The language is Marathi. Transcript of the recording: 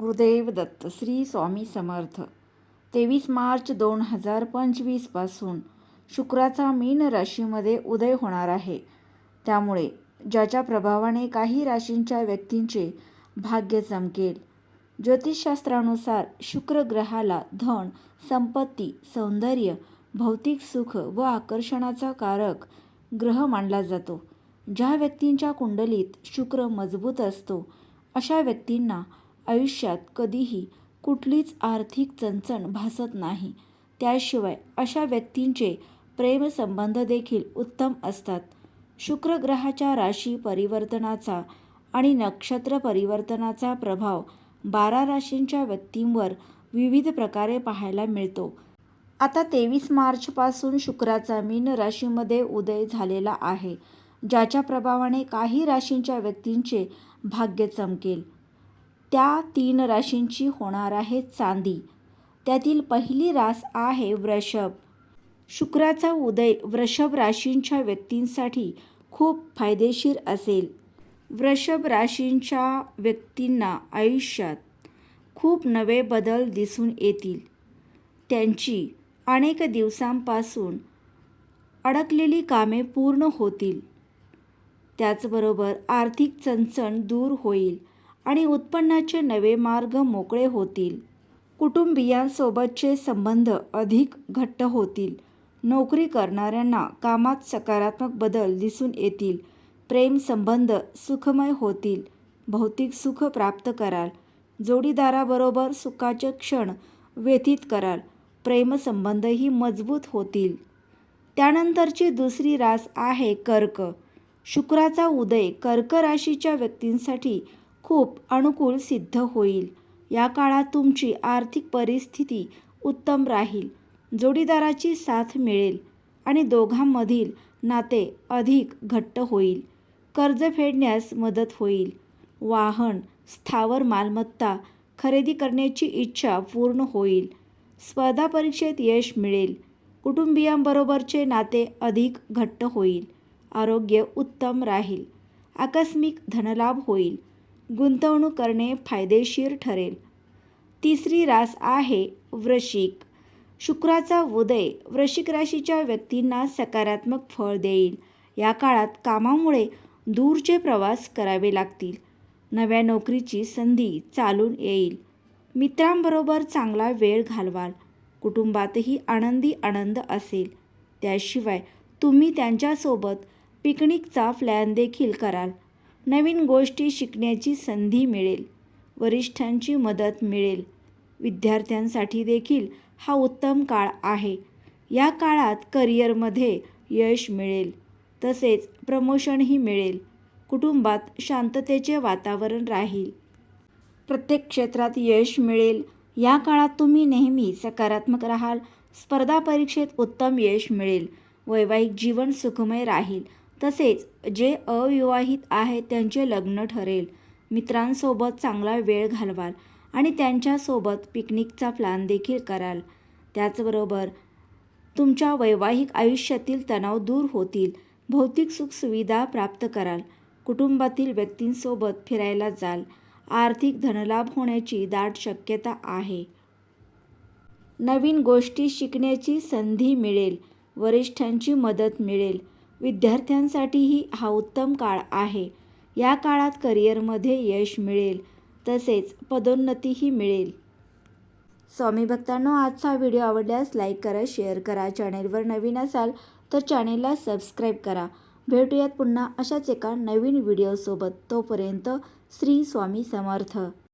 गुरुदेव दत्त श्री स्वामी समर्थ. तेवीस मार्च दोन हजार पंचवीसपासून शुक्राचा मीन राशीमध्ये उदय होणार आहे. त्यामुळे ज्याच्या प्रभावाने काही राशींच्या व्यक्तींचे भाग्य चमकेल. ज्योतिषशास्त्रानुसार शुक्र ग्रहाला धन संपत्ती सौंदर्य भौतिक सुख व आकर्षणाचा कारक ग्रह मानला जातो. ज्या व्यक्तींच्या कुंडलीत शुक्र मजबूत असतो अशा व्यक्तींना आयुष्यात कधीही कुठलीच आर्थिक चणचण भासत नाही. त्याशिवाय अशा व्यक्तींचे प्रेमसंबंध देखील उत्तम असतात. शुक्रग्रहाच्या राशी परिवर्तनाचा आणि नक्षत्र परिवर्तनाचा प्रभाव बारा राशींच्या व्यक्तींवर विविध प्रकारे पाहायला मिळतो. आता तेवीस मार्चपासून शुक्राचा मीन राशीमध्ये उदय झालेला आहे ज्याच्या प्रभावाने काही राशींच्या व्यक्तींचे भाग्य चमकेल. त्या तीन राशींची होणार आहे चांदी. त्यातील पहिली रास आहे वृषभ. शुक्राचा उदय वृषभ राशींच्या व्यक्तींसाठी खूप फायदेशीर असेल. वृषभ राशींच्या व्यक्तींना आयुष्यात खूप नवे बदल दिसून येतील. त्यांची अनेक दिवसांपासून अडकलेली कामे पूर्ण होतील. त्याचबरोबर आर्थिक चणचण दूर होईल. आणि उत्पन्नाचे नवे मार्ग मोकळे होतील. कुटुंबियांसोबतचे संबंध अधिक घट्ट होतील. नोकरी करणाऱ्यांना कामात सकारात्मक बदल दिसून येतील. प्रेम संबंध सुखमय होतील. भौतिक सुख प्राप्त कराल. जोडीदाराबरोबर सुखाचे क्षण व्यतीत कराल. प्रेमसंबंधही मजबूत होतील. त्यानंतरची दुसरी रास आहे कर्क. शुक्राचा उदय कर्क राशीच्या व्यक्तींसाठी खूप अनुकूल सिद्ध होईल. या काळात तुमची आर्थिक परिस्थिती उत्तम राहील. जोडीदाराची साथ मिळेल आणि दोघांमधील नाते अधिक घट्ट होईल. कर्ज फेडण्यास मदत होईल. वाहन स्थावर मालमत्ता खरेदी करण्याची इच्छा पूर्ण होईल. स्पर्धा परीक्षेत यश मिळेल. कुटुंबियांबरोबरचे नाते अधिक घट्ट होईल. आरोग्य उत्तम राहील. आकस्मिक धनलाभ होईल. गुंतवणूक करणे फायदेशीर ठरेल. तिसरी रास आहे वृश्चिक. शुक्राचा उदय वृश्चिक राशीच्या व्यक्तींना सकारात्मक फळ देईल. या काळात कामामुळे दूरचे प्रवास करावे लागतील. नव्या नोकरीची संधी चालून येईल. मित्रांबरोबर चांगला वेळ घालवाल. कुटुंबातही आनंदी आनंद असेल. त्याशिवाय तुम्ही त्यांच्यासोबत पिकनिकचा प्लॅन देखील कराल. नवीन गोष्टी शिकण्याची संधी मिळेल. वरिष्ठांची मदत मिळेल. विद्यार्थ्यांसाठी देखील हा उत्तम काळ आहे. या काळात करिअरमध्ये यश मिळेल. तसेच प्रमोशनही मिळेल. कुटुंबात शांततेचे वातावरण राहील. प्रत्येक क्षेत्रात यश मिळेल. या काळात तुम्ही नेहमी सकारात्मक राहाल. स्पर्धा परीक्षेत उत्तम यश मिळेल. वैवाहिक जीवन सुखमय राहील. तसेच जे अविवाहित आहेत त्यांचे लग्न ठरेल. मित्रांसोबत चांगला वेळ घालवाल आणि त्यांच्यासोबत पिकनिकचा प्लॅन देखील कराल. त्याचबरोबर तुमच्या वैवाहिक आयुष्यातील तणाव दूर होतील. भौतिक सुखसुविधा प्राप्त कराल. कुटुंबातील व्यक्तींसोबत फिरायला जाल. आर्थिक धनलाभ होण्याची दाट शक्यता आहे. नवीन गोष्टी शिकण्याची संधी मिळेल. वरिष्ठांची मदत मिळेल. विद्यार्थ्यांसाठीही हा उत्तम काळ आहे. या काळात करिअरमध्ये यश मिळेल तसेच पदोन्नतीही मिळेल. स्वामी भक्तांनो आजचा व्हिडिओ आवडल्यास लाईक करा शेअर करा चॅनेलवर नवीन असाल तर चॅनेलला सबस्क्राईब करा. भेटूयात पुन्हा अशाच एका नवीन व्हिडिओसोबत. तोपर्यंत श्री स्वामी समर्थ.